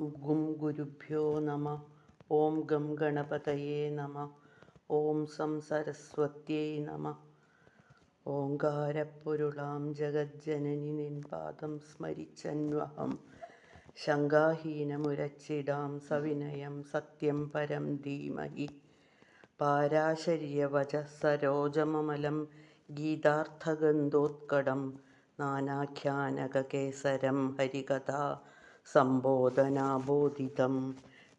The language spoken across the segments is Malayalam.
ഗും ഗുരുഭ്യോ നമ. ഓം ഗം ഗണപതയേ നമ. ഓം സം സരസ്വത്യൈ നമ. ഓങ്കാരപ്പൊരുളാം ജഗജ്ജനനി നിൻപാദം സ്മരിച്ചന്വഹം. ശങ്കാഹീനമുരച്ചിടാം സവിനയം സത്യം പരം ധീമഹി. പാരാശര്യവച സരോജമമലം ഗീതാർത്ഥഗന്ധോത്കടം നാനാഖ്യാനകകേസരം ഹരികഥാ. സംബോധനാബോധിതം.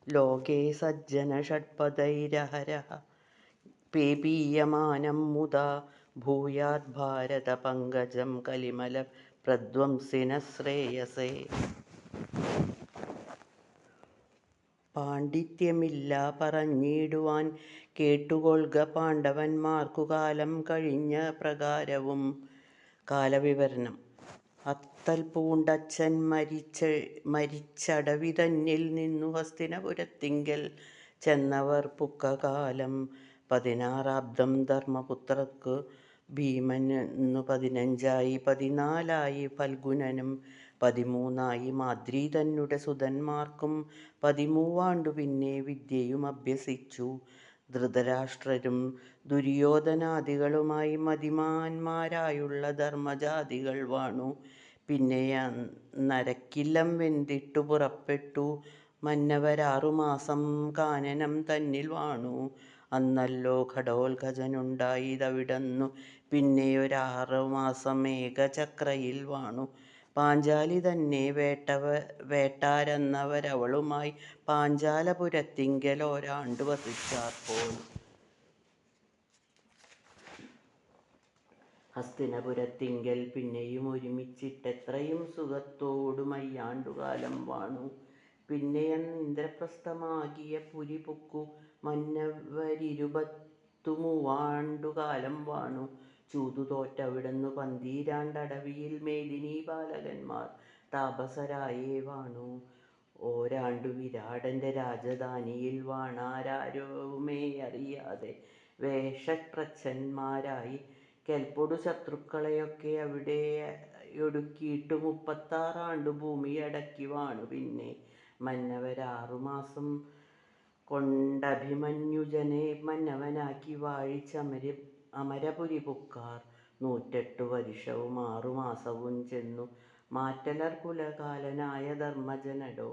ലോകേ സജ്ജനഷഡ്പദൈരഹരഃ പേപീയമാനം മുദാ പങ്കജം കലിമല പ്രധ്വംസിന ശ്രേയസേ പാണ്ഡിത്യമില്ല പറഞ്ഞിടുവാൻ കേട്ടുകൊള്ളുക പാണ്ഡവന്മാർക്കു കാലം കഴിഞ്ഞ പ്രകാരവും. കാലവിവരണം. അത്തൽ പൂണ്ടച്ഛൻ മരിച്ച മരിച്ചടവിതന്നിൽ നിന്നു ഹസ്തിനപുരത്തിങ്കൽ ചെന്നവർ പുക്കകാലം പതിനാറാബ്ദം ധർമ്മപുത്രർക്കു ഭീമൻ എന്നു പതിനഞ്ചായി പതിനാലായി ഫൽഗുനനും പതിമൂന്നായി മാദ്രി തന്നെ സുതന്മാർക്കും പതിമൂവാണ്ടു പിന്നെ വിദ്യയും അഭ്യസിച്ചു. ധൃതരാഷ്ട്രരും ദുര്യോധനാദികളുമായി മതിമാന്മാരായുള്ള ധർമ്മജാതികൾ വാണു. പിന്നെ നരക്കില്ലം വെന്തിട്ടു പുറപ്പെട്ടു. മന്നവരാറുമാസം കാനനം തന്നിൽ വാണു. അന്നല്ലോ ഘടോത്കജനുണ്ടായതവിടന്നു പിന്നെ മാസം ഏകചക്രയിൽ വാണു. പാഞ്ചാലി തന്നെ വേട്ടാരെന്നവരവളുമായി പാഞ്ചാലപുരത്തിങ്കൽ ഒരാണ്ടു വസിച്ചാർപ്പോൾ ഹസ്തിനപുരത്തിങ്കൽ പിന്നെയും ഒരുമിച്ചിട്ടെത്രയും സുഖത്തോടുമയ്യാണ്ടുകാലം വാണു. പിന്നെയന്ന് ഇന്ദ്രപ്രസ്ഥമാകിയ പുരി പൊക്കു മന്നവരിരുപത്തുമൂവാണ്ടുകാലം വാണു. ചൂതു തോറ്റവിടുന്നു പന്തീരാണ്ടടവിയിൽ മേദിനി ബാലകന്മാർ താപസരായേ വാണു. ഓരാണ്ടു വിരാടന്റെ രാജധാനിയിൽ വാണാരാരോമേ അറിയാതെ വേഷപ്രച്ഛന്മാരായി കെൽപ്പൊടു ശത്രുക്കളെയൊക്കെ അവിടെ ഒടുക്കിയിട്ടു മുപ്പത്താറാണ്ടു ഭൂമി അടക്കി വാണു പിന്നെ. മന്നവരാറുമാസം കൊണ്ടഭിമന്യുജനെ മന്നവനാക്കി വാഴിച്ചമര അമരപുരി പുക്കാർ നൂറ്റെട്ടു വർഷവും ആറുമാസവും ചെന്നു. മാറ്റലർ കുലകാലനായ ധർമ്മജനടോ.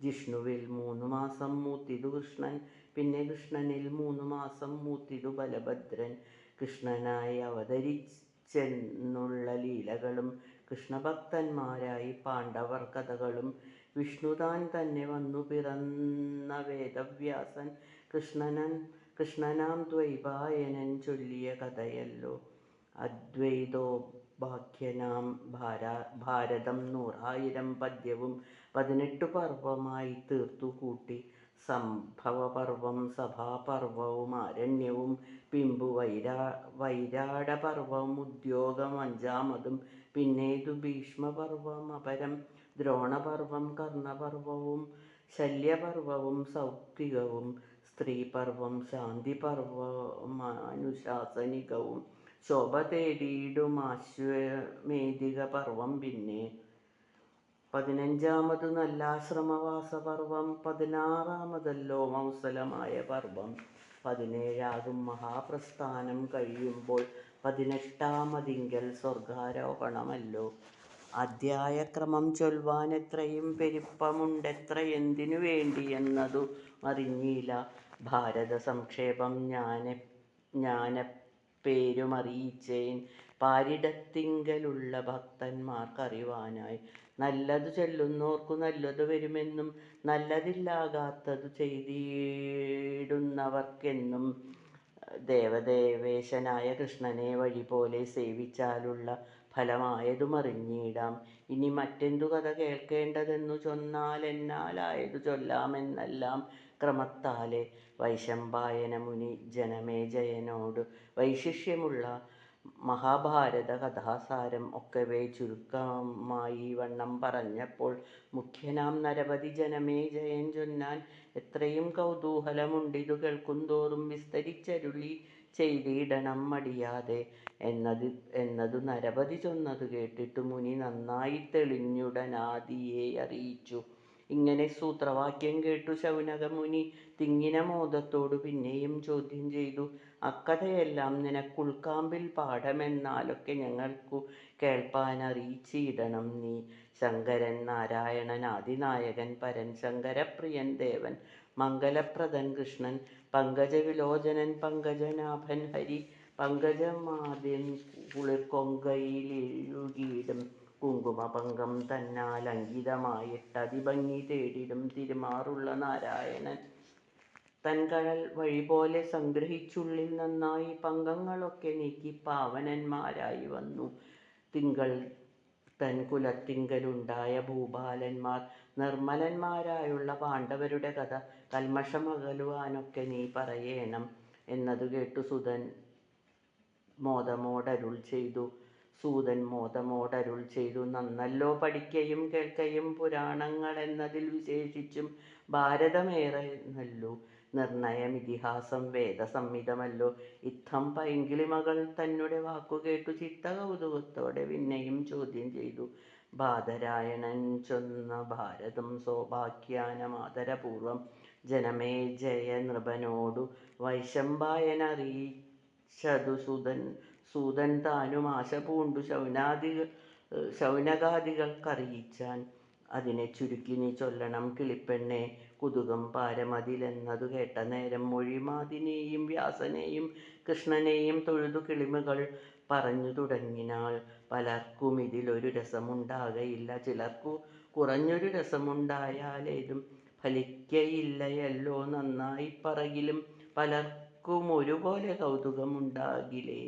ജിഷ്ണുവിൽ മൂന്നു മാസം മൂത്തിതു കൃഷ്ണൻ പിന്നെ കൃഷ്ണനിൽ മൂന്നു മാസം മൂത്തിതു ബലഭദ്രൻ. കൃഷ്ണനായി അവതരിച്ചെന്നുള്ള ലീലകളും കൃഷ്ണഭക്തന്മാരായി പാണ്ഡവർ കഥകളും. വിഷ്ണു താൻ തന്നെ വന്നു പിറന്ന വേദവ്യാസൻ കൃഷ്ണനൻ കൃഷ്ണനാം ദ്വൈപായനൻ ചൊല്ലിയ കഥയല്ലോ. അദ്വൈതോപാഖ്യനാം ഭാരാ ഭാരതം നൂറായിരം പദ്യവും പതിനെട്ടു പർവമായി തീർത്തുകൂട്ടി സംഭവപർവം സഭാപർവവും ആരണ്യവും പിമ്പു വൈരാ വൈരാടപർവം ഉദ്യോഗം അഞ്ചാമതും പിന്നേതു ഭീഷ്മപർവം അപരം ദ്രോണപർവം കർണപർവവും ശല്യപർവവും സൗപ്തികവും സ്ത്രീപർവം ശാന്തിപർവമാനുശാസനികവും ശോഭ തേടിയിടും തേടിയിടുമാശ്വമേധിക പർവം പിന്നെ പതിനഞ്ചാമത് നല്ലാശ്രമവാസ പർവം പതിനാറാമതല്ലോ മൗസലമായ പർവം. പതിനേഴാകും മഹാപ്രസ്ഥാനം കഴിയുമ്പോൾ പതിനെട്ടാമതിങ്കൽ സ്വർഗാരോഹണമല്ലോ. അധ്യായക്രമം ചൊൽവാൻ എത്രയും പെരുപ്പമുണ്ടെത്ര എന്തിനു വേണ്ടി എന്നതു അറിഞ്ഞില്ല. ഭാരത സംക്ഷേപം ജ്ഞാന ജ്ഞാനപ്പേരുമറിയിച്ചേൻ പാരിടത്തിങ്കലുള്ള ഭക്തന്മാർക്കറിവാനായി നല്ലതു ചൊല്ലുന്നോർക്കു നല്ലതു വരുമെന്നും നല്ലതില്ലാകാത്തതു ചെയ്തിടുന്നവർക്കെന്നും ദേവദേവേശനായ കൃഷ്ണനെ വഴി പോലെ സേവിച്ചാലുള്ള ഫലമായതുമറിഞ്ഞിടാം. ഇനി മറ്റെന്തു കഥ കേൾക്കേണ്ടതെന്നു ചൊന്നാലെന്നാലായതു ചൊല്ലാമെന്നെല്ലാം ക്രമത്താലെ വൈശമ്പായന മുനി ജനമേജയനോട് വൈശിഷ്ട്യമുള്ള മഹാഭാരത കഥാസാരം ഒക്കവേ ചുരുക്കമായി വണ്ണം പറഞ്ഞപ്പോൾ മുഖ്യനാം നരപതി ജനമേജയൻ ചൊന്നാൻ എത്രയും കൗതൂഹലമുണ്ടിതു കേൾക്കുന്തോറും വിസ്തരിച്ചരുളി ചെയ്തിടണം മടിയാതെ. എന്നത് എന്നതു നരപതി ചൊന്നതു കേട്ടിട്ട് മുനി നന്നായി തെളിഞ്ഞുടനാദിയെ അറിയിച്ചു. ഇങ്ങനെ സൂത്രവാക്യം കേട്ടു ശൗനകമുനി. തിങ്ങിന മോദത്തോടു പിന്നെയും ചോദ്യം ചെയ്തു. അക്കഥയെല്ലാം നിനക്കുൾക്കാമ്പിൽ പാഠമെന്നാലൊക്കെ ഞങ്ങൾക്കു കേൾപ്പാൻ അറിയിച്ചിടണം നീ. ശങ്കരൻ നാരായണൻ ആദിനായകൻ പരൻ ശങ്കരപ്രിയൻ ദേവൻ മംഗലപ്രദൻ കൃഷ്ണൻ പങ്കജവിലോചനൻ പങ്കജനാഭൻ ഹരി പങ്കജമാദ്യൻ കുളിർക്കൊങ്കയിലെഴുകിയിടും കുങ്കുമപങ്കം അങ്കിതമായിട്ടതിഭംഗി തേടിടും തിരുമാറുള്ള നാരായണൻ. തൻ കഴൽ തൻകഴൽ വഴിപോലെ സംഗ്രഹിച്ചുള്ളിൽ നന്നായി പങ്കങ്ങളൊക്കെ നീക്കി പാവനന്മാരായി വന്നു. തിങ്കൾ തൻ കുലത്തിങ്കലുണ്ടായ ഭൂപാലന്മാർ നിർമ്മലന്മാരായുള്ള പാണ്ഡവരുടെ കഥ കൽമഷമകലുവാനൊക്കെ നീ പറയേണം എന്നതു കേട്ടു സുതൻ മോദമോടരുൾ ചെയ്തു. സൂതൻ മോദമോടരുൾ ചെയ്തു. നന്നല്ലോ പഠിക്കയും കേൾക്കയും പുരാണങ്ങൾ എന്നതിൽ വിശേഷിച്ചും ഭാരതമേറെ നല്ലു. നിർണയം ഇതിഹാസം വേദസംഹിതമല്ലോ. ഇത്തം പൈങ്കിളിമകൾ തന്നെ വാക്കുകേട്ടു ചിത്ത കൗതുകത്തോടെ പിന്നെയും ചോദ്യം ചെയ്തു. ബാദരായണൻ ചൊന്ന ഭാരതം സൗഭാഗ്യാനമാദരപൂർവം ജനമേജയ നൃപനോടു വൈശമ്പായനറിയിച്ചതു സൂതൻ സൂതൻ താനും ആശ പൂണ്ടു ശൗനാദികൾ ശൗനകാദികൾക്കറിയിച്ചാൻ അതിനെ ചുരുക്കി നീ ചൊല്ലണം കിളിപ്പെണ്ണെ കുതുകം പാരമതിലെന്നതു കേട്ട നേരം മൊഴിമാതിനെയും വ്യാസനെയും കൃഷ്ണനെയും തൊഴുതു കിളിമകൾ പറഞ്ഞു തുടങ്ങിനാൾ. പലർക്കും ഇതിലൊരു രസമുണ്ടാകയില്ല. ചിലർക്കു കുറഞ്ഞൊരു രസമുണ്ടായാലേതും ഫലിക്കയില്ലയല്ലോ നന്നായി പറകിലും പലർക്കും ഒരുപോലെ കൗതുകമുണ്ടാകിലേ.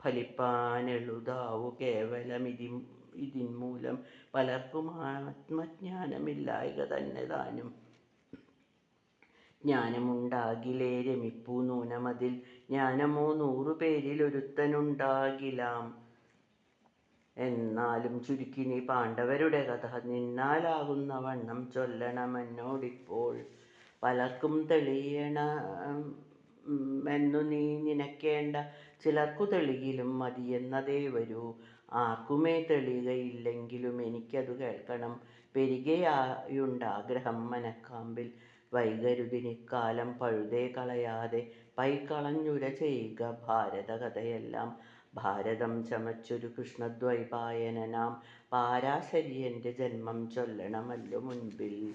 ഫലിപ്പാനെളുതാവു കേവലമിതി ഇതിന്മൂലം പലർക്കും ആത്മജ്ഞാനമില്ലായക തന്നെ താനും. ജ്ഞാനമുണ്ടാകിലേ രമിപ്പൂ നൂനമതിൽ. ജ്ഞാനമോ നൂറു പേരിലൊരുത്തനുണ്ടാകിലാം എന്നാലും ചുരുക്കി നീ പാണ്ഡവരുടെ കഥ നിന്നാലാകുന്ന വണ്ണം ചൊല്ലണമെന്നോടിപ്പോൾ. പലർക്കും തെളിയണമെന്നു നീ നിനക്കേണ്ട ചിലർക്കു തെളികിലും മതിയെന്നതേ വരൂ. ആർക്കുമേ തെളികയില്ലെങ്കിലും എനിക്കതു കേൾക്കണം. പെരികയായുണ്ടാഗ്രഹം മനക്കാമ്പിൽ. വൈകരുതിനിക്കാലം പഴുതേ കളയാതെ. പൈക്കളഞ്ഞുര ചെയ്യുക ഭാരതകഥയെല്ലാം. ഭാരതം ചമച്ചൊരു കൃഷ്ണദ്വൈപായനനാം. പാരാശരിയന്റെ ജന്മം ചൊല്ലണമല്ലോ മുൻപിൽ.